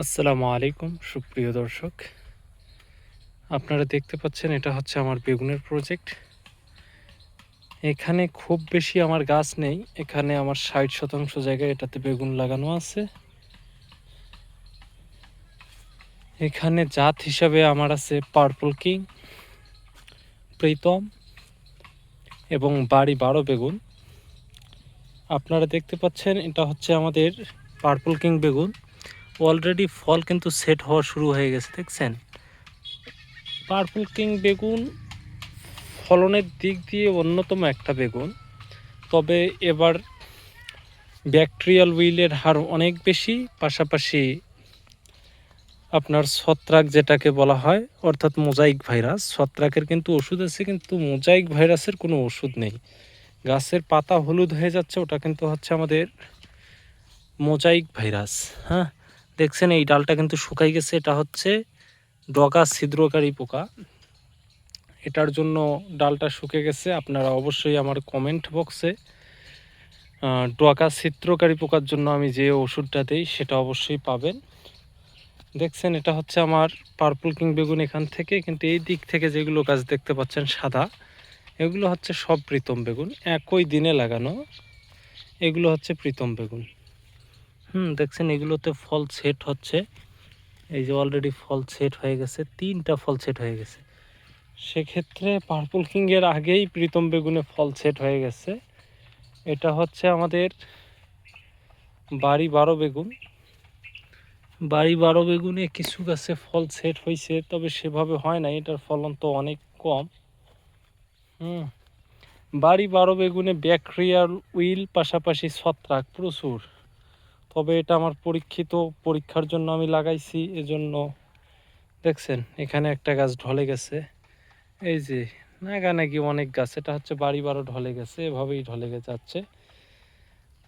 আসসালামু আলাইকুম, সুপ্রিয় দর্শক। আপনারা দেখতে পাচ্ছেন, এটা হচ্ছে আমার বেগুনের প্রজেক্ট এখানে খুব বেশি আমার গাছ নেই, এখানে আমার ষাট শতাংশ জায়গায় এটাতে বেগুন লাগানো আছে। এখানে জাত হিসাবে আমার আছে পার্পল কিং প্রীতম এবং বাড়ি বারো বেগুন। আপনারা দেখতে পাচ্ছেন, এটা হচ্ছে আমাদের পার্পল কিং বেগুন। অলরেডি ফল কিন্তু সেট হওয়া শুরু হয়ে গেছে, দেখছেন? পার্পল কিং বেগুন ফলনের দিক দিয়ে অন্যতম একটা বেগুন। তবে এবার ব্যাকটেরিয়াল উইলের হার অনেক বেশি, পাশাপাশি আপনার ছত্রাক যেটাকে বলা হয়, অর্থাৎ মোজাইক ভাইরাস ছত্রাকের কিন্তু ওষুধ আছে, কিন্তু মোজাইক ভাইরাসের কোনো ওষুধ নেই। গাছের পাতা হলুদ হয়ে যাচ্ছে, ওটা কিন্তু হচ্ছে আমাদের মোজাইক ভাইরাস হ্যাঁ? দেখছেন এই ডালটা কিন্তু শুকাই গেছে। এটা হচ্ছে ডগা ছিদ্রকারী পোকা। এটার জন্য ডালটা শুকে গেছে। আপনারা অবশ্যই আমার কমেন্ট বক্সে ডগা ছিদ্রকারী পোকার জন্য আমি যে ওষুধটা দিই সেটা অবশ্যই পাবেন। দেখছেন, এটা হচ্ছে আমার পার্পল কিং বেগুন এখান থেকে, কিন্তু এই দিক থেকে যেগুলো গাছ দেখতে পাচ্ছেন সাদা, এগুলো হচ্ছে সব প্রীতম বেগুন। একই দিনে লাগানো, এগুলো হচ্ছে প্রীতম বেগুন। হুম, দেখছেন, এগুলোতে ফল সেট হচ্ছে। এই যে অলরেডি ফল সেট হয়ে গেছে, তিনটা ফল সেট হয়ে গেছে। সেক্ষেত্রে পার্পল কিংয়ের আগেই প্রীতম বেগুনে ফল সেট হয়ে গেছে। এটা হচ্ছে আমাদের বাড়ি বারো বেগুন। বাড়ি বারো বেগুনে কিছু গাছে ফল সেট হয়েছে, তবে সেভাবে হয় না এটার ফলন তো অনেক কম। হুম বাড়ি বারো বেগুনে ব্যাকটেরিয়াল উইল পাশাপাশি ছত্রাক প্রচুর। তবে এটা আমার পরীক্ষিত পরীক্ষার জন্য আমি লাগাইছি, এজন্য দেখছেন, এখানে একটা গাছ ঢলে গেছে। এই যে নাগা নাকি অনেক গাছ, এটা হচ্ছে বাড়ি বারো ঢলে গেছে, এভাবেই ঢলে গে যাচ্ছে।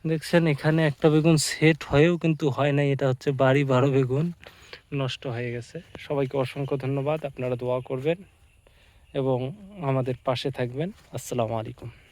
দেখছেন, এখানে একটা বেগুন সেট হয়েও কিন্তু হয় নাই, এটা হচ্ছে বাড়ি বারো বেগুন, নষ্ট হয়ে গেছে। সবাইকে অসংখ্য ধন্যবাদ, আপনারা দোয়া করবেন এবং আমাদের পাশে থাকবেন। আসসালামু আলাইকুম।